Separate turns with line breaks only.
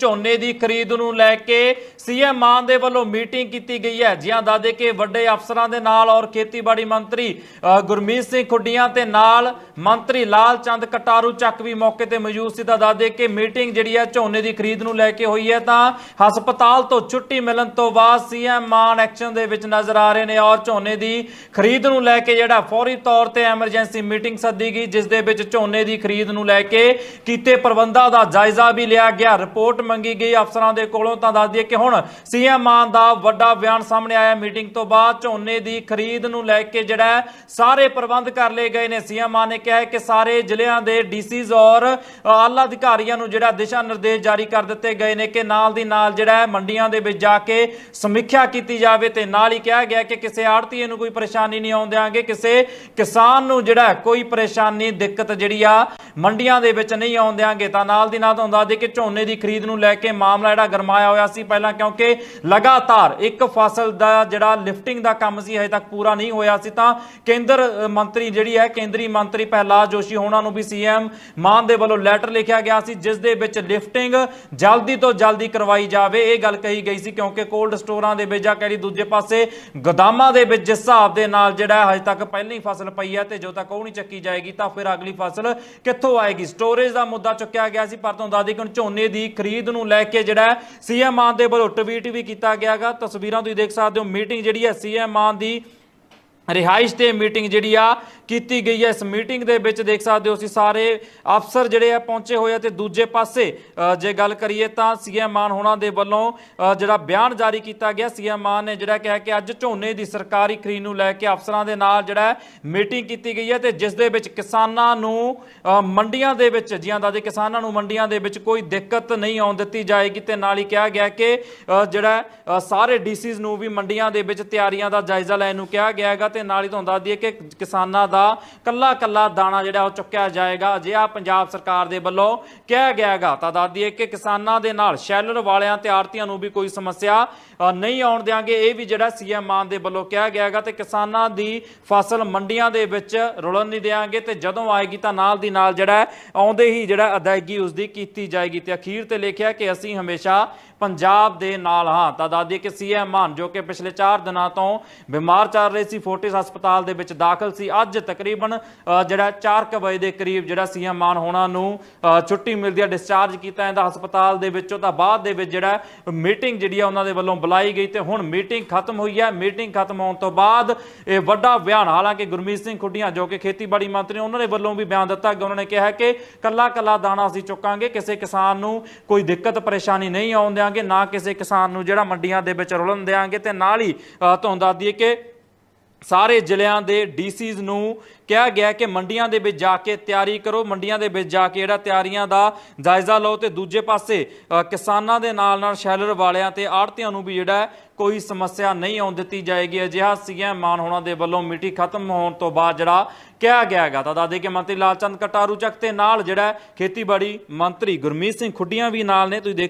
ਝੋਨੇ ਦੀ ਖਰੀਦ ਨੂੰ ਲੈ ਕੇ ਸੀਐਮ ਮਾਨ ਦੇ ਵੱਲੋਂ ਮੀਟਿੰਗ ਕੀਤੀ ਗਈ ਹੈ। ਜਿਹਾਂ ਦੱਸਦੇ ਕਿ ਵੱਡੇ ਅਫਸਰਾਂ ਦੇ ਨਾਲ ਔਰ ਖੇਤੀਬਾੜੀ ਮੰਤਰੀ ਗੁਰਮੀਤ ਸਿੰਘ ਖੁੱਡੀਆਂ ਤੇ ਨਾਲ ਮੰਤਰੀ ਲਾਲ ਚੰਦ ਕਟਾਰੂ ਚੱਕ ਵੀ ਮੌਕੇ ਤੇ ਮੌਜੂਦ ਸੀ। ਤਾਂ ਦੱਸਦੇ ਕਿ ਮੀਟਿੰਗ ਜਿਹੜੀ ਹੈ ਝੋਨੇ ਦੀ ਖਰੀਦ ਨੂੰ ਲੈ ਕੇ ਹੋਈ ਹੈ ਤਾਂ ਹਸਪਤਾਲ ਤੋਂ ਛੁੱਟੀ ਮਿਲਣ ਤੋਂ ਬਾਅਦ ਸੀਐਮ ਮਾਨ ਐਕਸ਼ਨ ਦੇ ਵਿੱਚ ਨਜ਼ਰ ਆ ਰਹੇ ਨੇ ਔਰ ਝੋਨੇ ਦੀ ਖਰੀਦ ਨੂੰ ਲੈ ਕੇ ਜਿਹੜਾ ਫੌਰੀ ਤੌਰ ਤੇ ਐਮਰਜੈਂਸੀ ਮੀਟਿੰਗ ਸੱਦੀ ਗਈ, ਜਿਸ ਦੇ ਵਿੱਚ ਝੋਨੇ ਦੀ ਖਰੀਦ ਨੂੰ ਲੈ ਕੇ ਕੀਤੇ ਪ੍ਰਬੰਧਾਂ ਦਾ ਜਾਇਜ਼ਾ ਵੀ ਲਿਆ ਗਿਆ। ਰਿਪੋਰਟ ਮੰਗੀ ਗਈ ਅਫਸਰਾਂ ਦੇ ਕੋਲੋਂ ਤਾਂ ਦੱਸ ਦਈਏ ਕਿ ਹੁਣ ਸੀਐਮ ਮਾਨ ਦਾ ਵੱਡਾ ਬਿਆਨ ਸਾਹਮਣੇ ਆਇਆ। ਮੀਟਿੰਗ ਤੋਂ ਬਾਅਦ ਝੋਨੇ ਦੀ ਖਰੀਦ ਨੂੰ ਲੈ ਕੇ ਜਿਹੜਾ ਸਾਰੇ ਪ੍ਰਬੰਧ ਕਰ ਲਏ ਗਏ ਨੇ। ਸੀਐਮ ਮਾਨ ਨੇ ਕਿਹਾ ਕਿ ਸਾਰੇ ਜ਼ਿਲ੍ਹਿਆਂ ਦੇ ਡੀਸੀਜ਼ ਔਰ ਆਲਾ ਅਧਿਕਾਰੀਆਂ ਨੂੰ ਜਿਹੜਾ ਦਿਸ਼ਾ ਨਿਰਦੇਸ਼ ਜਾਰੀ ਕਰ ਦਿੱਤੇ ਗਏ ਨੇ ਕਿ ਨਾਲ ਦੀ ਨਾਲ ਜਿਹੜਾ ਮੰਡੀਆਂ ਦੇ ਵਿੱਚ ਜਾ ਕੇ ਸਮੀਖਿਆ ਕੀਤੀ ਜਾਵੇ ਤੇ ਨਾਲ ਹੀ ਕਿਹਾ ਗਿਆ ਕਿ ਕਿਸੇ ਆੜਤੀਏ ਨੂੰ ਕੋਈ ਪਰੇਸ਼ਾਨੀ ਨਹੀਂ ਆਉਣ ਦਿਆਂਗੇ, ਕਿਸੇ ਕਿਸਾਨ ਨੂੰ ਜਿਹੜਾ ਕੋਈ ਪਰੇਸ਼ਾਨੀ, ਦਿੱਕਤ ਜਿਹੜੀ ਆ ਮੰਡੀਆਂ ਦੇ ਵਿੱਚ ਨਹੀਂ ਆਉਣ ਦਿਆਂਗੇ। ਤਾਂ ਨਾਲ ਦੀ ਨਾਲ ਤੁਹਾਨੂੰ ਦੱਸ ਦੇ ਕਿ ਝੋਨੇ ਦੀ ਖਰੀਦ ਨੂੰ ਲੈ ਕੇ ਮਾਮਲਾ ਜਿਹੜਾ ਗਰਮਾਇਆ ਹੋਇਆ ਸੀ ਪਹਿਲਾਂ, ਕਿਉਂਕਿ ਲਗਾਤਾਰ ਇੱਕ ਫਸਲ ਦਾ ਜਿਹੜਾ ਲਿਫਟਿੰਗ ਦਾ ਕੰਮ ਸੀ, ਹਜੇ ਤੱਕ ਪੂਰਾ ਨਹੀਂ ਹੋਇਆ ਸੀ, ਤਾਂ ਕੇਂਦਰ ਮੰਤਰੀ ਜਿਹੜੀ ਹੈ, ਕੇਂਦਰੀ ਮੰਤਰੀ ਪ੍ਰਹਿਲਾਦ ਜੋਸ਼ੀ ਹੋਣਾ ਨੂੰ ਵੀ ਸੀਐਮ ਮਾਨ ਦੇ ਵੱਲੋਂ ਲੈਟਰ ਲਿਖਿਆ ਗਿਆ ਸੀ, ਜਿਸ ਦੇ ਵਿੱਚ ਲਿਫਟਿੰਗ ਜਲਦੀ ਤੋਂ ਜਲਦੀ ਕਰਵਾਈ ਜਾਵੇ, ਇਹ ਗੱਲ ਕਹੀ ਗਈ ਸੀ, ਕਿਉਂਕਿ ਕੋਲਡ ਸਟੋਰਾਂ ਦੇ ਵਿੱਚ ਜਾਂ ਕਹਿ ਦੂਜੇ ਪਾਸੇ ਗੋਦਾਮਾਂ ਦੇ ਵਿੱਚ ਜਿਸ ਹਿਸਾਬ ਦੇ ਨਾਲ ਜਿਹੜਾ ਹਜੇ ਤੱਕ ਪਹਿਲੀ ਫਸਲ ਪਈ ਹੈ ਤੇ ਜੋ ਤੱਕ ਉਹ ਨਹੀਂ ਚੱਕੀ ਜਾਏਗੀ, ਤਾਂ ਫਿਰ ਅਗਲੀ ਫਸਲ ਕਿੱਥੋਂ ਆਏਗੀ? ਸਟੋਰੇਜ ਦਾ ਮੁੱਦਾ ਚੁੱਕਿਆ ਗਿਆ ਸੀ, ਪਰ ਤੁਹਾਨੂੰ ਦੱਸ ਕਿ ਹੁਣ ਝੋਨੇ ਦੀ ਖਰੀਦ ਨੂੰ ਲੈ ਕੇ ਜਿਹੜਾ ਸੀਐਮ ਮਾਨ ਦੇ ਵੱਲੋਂ ਟਵੀਟ ਵੀ ਕੀਤਾ ਗਿਆਗਾ। ਤਸਵੀਰਾਂ ਤੁਸੀਂ ਦੇਖ ਸਕਦੇ ਹੋ। ਮੀਟਿੰਗ ਜਿਹੜੀ ਹੈ ਸੀਐਮ ਮਾਨ ਦੀ ਰਿਹਾਇਸ਼ ਤੇ ਮੀਟਿੰਗ ਜਿਹੜੀ ਆ ਕੀਤੀ ਗਈ ਹੈ। ਇਸ ਮੀਟਿੰਗ ਦੇ ਵਿੱਚ ਦੇਖ ਸਕਦੇ ਹੋ ਅਸੀਂ ਸਾਰੇ ਅਫਸਰ ਜਿਹੜੇ ਆ ਪਹੁੰਚੇ ਹੋਏ ਆ ਤੇ ਦੂਜੇ ਪਾਸੇ ਜੇ ਗੱਲ ਕਰੀਏ ਤਾਂ ਸੀਐਮ ਮਾਨ ਹੋਣਾ ਦੇ ਵੱਲੋਂ ਜਿਹੜਾ ਬਿਆਨ ਜਾਰੀ ਕੀਤਾ ਗਿਆ। ਸੀਐਮ ਮਾਨ ਨੇ ਜਿਹੜਾ ਕਿਹਾ ਕਿ ਅੱਜ ਝੋਨੇ ਦੀ ਸਰਕਾਰੀ ਖਰੀਦ ਨੂੰ ਲੈ ਕੇ ਅਫਸਰਾਂ ਦੇ ਨਾਲ ਜਿਹੜਾ ਮੀਟਿੰਗ ਕੀਤੀ ਗਈ ਹੈ ਤੇ ਜਿਸ ਦੇ ਵਿੱਚ ਕਿਸਾਨਾਂ ਨੂੰ ਮੰਡੀਆਂ ਦੇ ਵਿੱਚ ਜੀਆਂ ਦਾ ਦੇ ਕਿਸਾਨਾਂ ਨੂੰ ਮੰਡੀਆਂ ਦੇ ਵਿੱਚ ਕੋਈ ਦਿੱਕਤ ਨਹੀਂ ਆਉਣ ਦਿੱਤੀ ਜਾਏਗੀ ਤੇ ਨਾਲ ਹੀ ਕਿਹਾ ਗਿਆ ਕਿ ਜਿਹੜਾ ਅ, ਸਾਰੇ ਡੀਸੀਜ਼ ਨੂੰ ਵੀ ਮੰਡੀਆਂ ਦੇ ਵਿੱਚ ਤਿਆਰੀਆਂ ਦਾ ਜਾਇਜ਼ਾ ਲੈਣ ਨੂੰ ਕਿਹਾ ਗਿਆ ਹੈਗਾ ਤੇ ਨਾਲ ਹੀ ਤੁਹਾਨੂੰ ਦੱਸ ਦਈਏ ਕਿ ਕਿਸਾਨਾਂ ਦਾ ਕੱਲਾ ਕੱਲਾ ਦਾਣਾ ਜਿਹੜਾ ਉਹ ਚੁੱਕਿਆ ਜਾਏਗਾ। ਅਜਿਹਾ ਪੰਜਾਬ ਸਰਕਾਰ ਦੇ ਵੱਲੋਂ ਕਿਹਾ ਗਿਆ ਤਾਂ ਦੱਸ ਦਈਏ ਕਿ ਕਿਸਾਨਾਂ ਦੇ ਨਾਲ ਸ਼ੈਲਰ ਵਾਲਿਆਂ ਤੇ ਆੜਤੀਆਂ ਨੂੰ ਵੀ ਕੋਈ ਸਮੱਸਿਆ ਨਹੀਂ ਆਉਣ ਦਿਆਂਗੇ। ਇਹ ਵੀ ਜਿਹੜਾ ਸੀਐਮ ਮਾਨ ਦੇ ਵੱਲੋਂ ਕਿਹਾ ਗਿਆ ਤੇ ਕਿਸਾਨਾਂ ਦੀ ਫਸਲ ਮੰਡੀਆਂ ਦੇ ਵਿੱਚ ਰੁਲਣ ਨਹੀਂ ਦਿਆਂਗੇ ਤੇ ਜਦੋਂ ਆਏਗੀ ਤਾਂ ਨਾਲ ਦੀ ਨਾਲ ਜਿਹੜਾ ਆਉਂਦੇ ਹੀ ਜਿਹੜਾ ਅਦਾਇਗੀ ਉਸ ਦੀ ਕੀਤੀ ਜਾਏਗੀ ਤੇ ਅਖੀਰ ਤੇ ਲਿਖਿਆ ਕਿ ਅਸੀਂ ਹਮੇਸ਼ਾ ਪੰਜਾਬ ਦੇ ਨਾਲ ਹਾਂ। ਤਾਂ ਦੱਸਦੀ ਕਿ ਸੀਐਮ ਮਾਨ ਜੋ ਕਿ ਪਿਛਲੇ 4 ਦਿਨਾਂ ਤੋਂ ਬਿਮਾਰ ਚੱਲ ਰਹੇ ਸੀ, ਫੋਟੋ ਫੋਰਟਿਸ ਹਸਪਤਾਲ ਦੇ ਵਿੱਚ ਦਾਖਲ ਸੀ। ਅੱਜ ਤਕਰੀਬਨ ਅ, ਜਿਹੜਾ 4 ਵਜੇ ਦੇ ਕਰੀਬ ਜਿਹੜਾ ਸੀਐਮ ਮਾਨ ਹੋਣਾ ਨੂੰ ਛੁੱਟੀ ਮਿਲਦੀ ਹੈ ਡਿਸਚਾਰਜ ਕੀਤਾ ਜਾਂਦਾ ਹਸਪਤਾਲ ਦੇ ਵਿੱਚੋਂ ਤਾਂ ਬਾਅਦ ਦੇ ਵਿੱਚ ਜਿਹੜਾ ਮੀਟਿੰਗ ਜਿਹੜੀ ਆ ਉਹਨਾਂ ਦੇ ਵੱਲੋਂ ਬੁਲਾਈ ਗਈ ਤੇ ਹੁਣ ਮੀਟਿੰਗ ਖਤਮ ਹੋਈ ਹੈ। ਮੀਟਿੰਗ ਖਤਮ ਹੋਣ ਤੋਂ ਬਾਅਦ ਇਹ ਵੱਡਾ ਬਿਆਨ ਹਾਲਾਂਕਿ ਗੁਰਮੀਤ ਸਿੰਘ ਖੁੱਡੀਆਂ ਜੋ ਕਿ ਖੇਤੀਬਾੜੀ ਮੰਤਰੀ ਉਹਨਾਂ ਦੇ ਵੱਲੋਂ ਵੀ ਬਿਆਨ ਦਿੱਤਾ ਗਿਆ। ਉਹਨਾਂ ਨੇ ਕਿਹਾ ਕਿ ਕੱਲਾ ਕੱਲਾ ਦਾਣਾ ਅਸੀਂ ਚੁੱਕਾਂਗੇ ਕਿਸੇ ਕਿਸਾਨ ਨੂੰ ਕੋਈ ਦਿੱਕਤ ਪਰੇਸ਼ਾਨੀ ਨਹੀਂ ਆਉਣ ਦਿਆਂਗੇ ਨਾ ਕਿਸੇ ਕਿਸਾਨ ਨੂੰ ਜਿਹੜਾ ਮੰਡੀਆਂ ਦੇ ਵਿੱਚ ਰੁਲਣ ਦਿਆਂਗੇ ਤੇ ਨਾਲ ਹੀ ਤੁਹਾਨੂੰ ਦੱਸ ਦਈਏ ਕਿ ਸਾਰੇ ਜ਼ਿਲ੍ਹਿਆਂ ਦੇ ਡੀਸੀਜ਼ ਨੂੰ ਕਿਹਾ ਗਿਆ ਕਿ ਮੰਡੀਆਂ ਦੇ ਵਿੱਚ ਜਾ ਕੇ ਤਿਆਰੀ ਕਰੋ। ਮੰਡੀਆਂ ਦੇ ਵਿੱਚ ਜਾ ਕੇ ਜਿਹੜਾ ਤਿਆਰੀਆਂ ਦਾ ਜਾਇਜ਼ਾ ਲਓ ਤੇ ਦੂਜੇ ਪਾਸੇ ਕਿਸਾਨਾਂ ਦੇ ਨਾਲ ਨਾਲ ਸ਼ੈਲਰ ਵਾਲਿਆਂ ਤੇ ਆੜਤੀਆਂ ਨੂੰ ਵੀ ਜਿਹੜਾ ਕੋਈ ਸਮੱਸਿਆ ਨਹੀਂ ਆਉਣ ਦਿੱਤੀ ਜਾਏਗੀ। ਅਜਿਹਾ ਸੀਐਮ ਮਾਨ ਹੋਣਾ ਦੇ ਵੱਲੋਂ ਮਿੱਟੀ ਖਤਮ ਹੋਣ ਤੋਂ ਬਾਅਦ ਜਿਹੜਾ ਕਿਹਾ ਗਿਆ ਹੈਗਾ। ਤਾਂ ਦੱਸਦੇ ਕੇ ਮੰਤਰੀ ਲਾਲਚੰਦ ਕਟਾਰੂ ਚੱਕ ਤੇ ਨਾਲ ਜਿਹੜਾ ਖੇਤੀਬਾੜੀ ਮੰਤਰੀ ਗੁਰਮੀਤ ਸਿੰਘ ਖੁੱਡੀਆਂ ਵੀ ਨਾਲ ਨੇ। ਤੁਸੀਂ ਦੇਖ